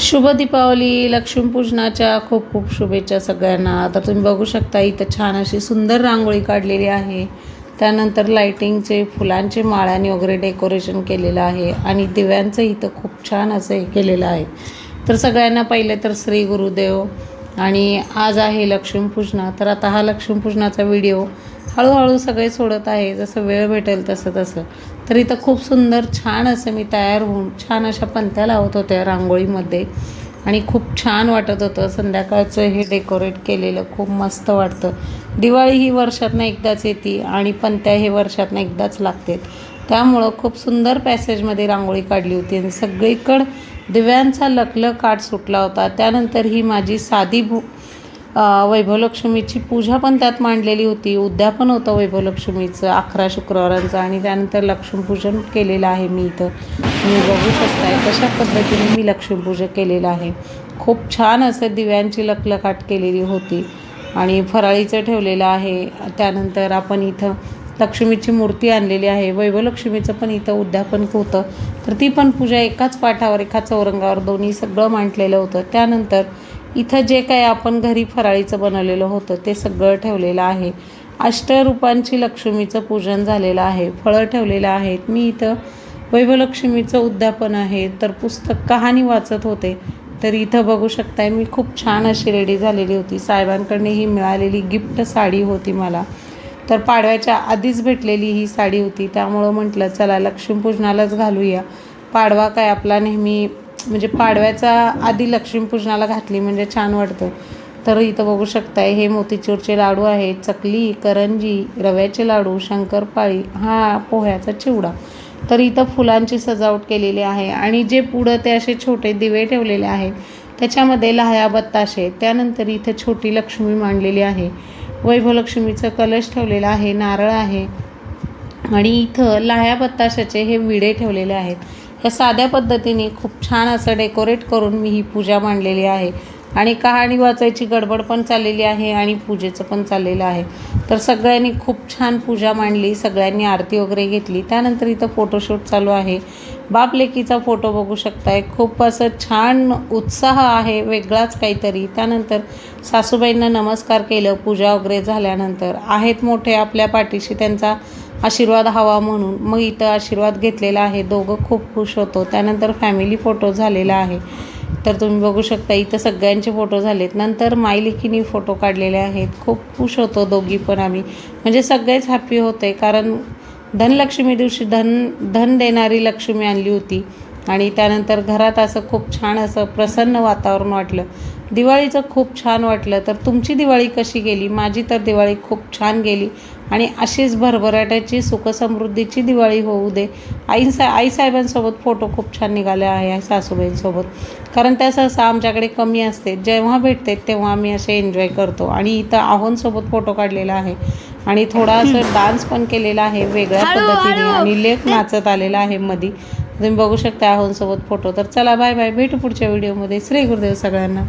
शुभ दीपावली लक्ष्मीपूजनाच्या खूप खूप शुभेच्छा सगळ्यांना. आता तुम्ही बघू शकता इथं छान अशी सुंदर रांगोळी काढलेली आहे. त्यानंतर लाईटिंगचे फुलांचे माळाने वगैरे डेकोरेशन केलेलं आहे आणि दिव्यांचं इथं खूप छान असं हे केलेलं आहे. तर सगळ्यांना पहिले तर श्री गुरुदेव आणि आज आहे लक्ष्मीपूजना. तर आता हा लक्ष्मीपूजनाचा व्हिडिओ हळूहळू सगळे सोडत आहे. जसं वेळ भेटेल तसं तसं. तर इथं खूप सुंदर छान असं मी तयार होऊन छान अशा पंत्या लावत होत्या रांगोळीमध्ये. आणि खूप छान वाटत होतं. संध्याकाळचं हे डेकोरेट केलेलं खूप मस्त वाटतं. दिवाळी ही वर्षातनं एकदाच येते आणि पंत्या हे वर्षातनं एकदाच लागते त्यामुळं खूप सुंदर पॅसेजमध्ये रांगोळी काढली होती. आणि सगळीकडं दिव्यांचा लखलख काठ सुटला होता. त्यानंतर ही माझी साधी भू वैभवलक्ष्मीची पूजा पण त्यात मांडलेली होती. उद्यापन होतं वैभवलक्ष्मीचं अकरा शुक्रवारांचं आणि त्यानंतर लक्ष्मीपूजन केलेलं आहे मी इथं. तुम्ही बघू शकताय कशा पद्धतीने मी लक्ष्मीपूजन केलेलं आहे. खूप छान असं दिव्यांची लखलखाट केलेली होती आणि फराळीचं ठेवलेलं आहे. त्यानंतर आपण इथं लक्ष्मीची मूर्ती आणलेली आहे. वैभवलक्ष्मीचं पण इथं उद्यापन होतं. तर ती पण पूजा एकाच पाठावर एका चौरंगावर दोन्ही सगळं मांडलेलं होतं. त्यानंतर इथं जे काही आपण घरी फराळीचं बनवलेलं होतं ते सगळं ठेवलेलं आहे. अष्टरूपांची लक्ष्मीचं पूजन झालेलं आहे. फळं ठेवलेलं आहेत. मी इथं वैभवलक्ष्मीचं उद्यापन आहे. तर पुस्तक कहाणी वाचत होते. तर इथं बघू शकताय मी खूप छान अशी रेडी झालेली होती. साहेबांकडनं ही मिळालेली गिफ्ट साडी होती मला. तर पाडव्याच्या आधीच भेटलेली ही साडी होती. त्यामुळं म्हटलं चला लक्ष्मीपूजनालाच घालूया. पाडवा काय आपला नेहमी म्हणजे पाडव्याचा आधी लक्ष्मीपूजनाला घातली म्हणजे छान वाटतं. तर इथं बघू शकताय हे मोतीचूरचे लाडू आहेत. चकली करंजी रव्याचे लाडू शंकरपाळी हा पोह्याचा चिवडा. तर इथं फुलांची सजावट केलेली आहे आणि जे पुढं ते असे छोटे दिवे ठेवलेले आहेत त्याच्यामध्ये लाह्या बत्ताशे त्यानंतर इथं छोटी लक्ष्मी मांडलेली आहे. वैभवलक्ष्मीचं कलश ठेवलेला आहे नारळ आहे. आणि इथं लाह्या बत्ताशाचे हे विडे ठेवलेले आहेत. ह्या साध्या पद्धतीने खूप छान असं डेकोरेट करून मी ही पूजा मांडलेली आहे. आणि कहाणी वाचायची गडबड पण चाललेली आहे आणि पूजेचं पण चाललेलं आहे. तर सगळ्यांनी खूप छान पूजा मांडली सगळ्यांनी आरती वगैरे घेतली. त्यानंतर इथं फोटोशूट चालू आहे. बाप लेकीचा फोटो बघू शकताय. खूप असं छान उत्साह आहे वेगळाच काहीतरी. त्यानंतर सासूबाईंना नमस्कार केलं पूजा वगैरे झाल्यानंतर. आहेत मोठे आपल्या पाठीशी त्यांचा आशीर्वाद हवा म्हणून. मग इथं आशीर्वाद घेतलेला आहे दोघं खूप खुश होतो. त्यानंतर फॅमिली फोटो झालेला आहे. तर तुम्ही बघू शकता इथं सगळ्यांचे फोटो झालेत. नंतर मायलेखीनी फोटो काढलेले आहेत. खूप खुश होतो दोघी पण आम्ही. म्हणजे सगळेच हॅपी होते कारण धनलक्ष्मी दिवशी धन धन देणारी लक्ष्मी आणली होती. आणि त्यानंतर घरात असं खूप छान असं प्रसन्न वातावरण वाटलं. दिवाळीचं खूप छान वाटलं. तर तुमची दिवाळी कशी गेली? माझी तर दिवाळी खूप छान गेली. आणि अशीच भरभराट्याची सुखसमृद्धीची दिवाळी होऊ दे. आई सा आईसाहेबांसोबत फोटो खूप छान निघाले आहे सासूबाईंसोबत. कारण त्या सहसा आमच्याकडे कमी असते. जेव्हा भेटते तेव्हा आम्ही असे एन्जॉय करतो. आणि इथं आहोंसोबत फोटो काढलेला आहे. आणि थोडा असं डान्स पण केलेला आहे वेगळ्या पद्धतीने आणि लेख नाचत आलेला आहे मधी. तुम्ही बघू शकता आहोंसोबत फोटो. तर चला बाय बाय भेटू पुढच्या व्हिडिओमध्ये श्री गुरुदेव सगळ्यांना.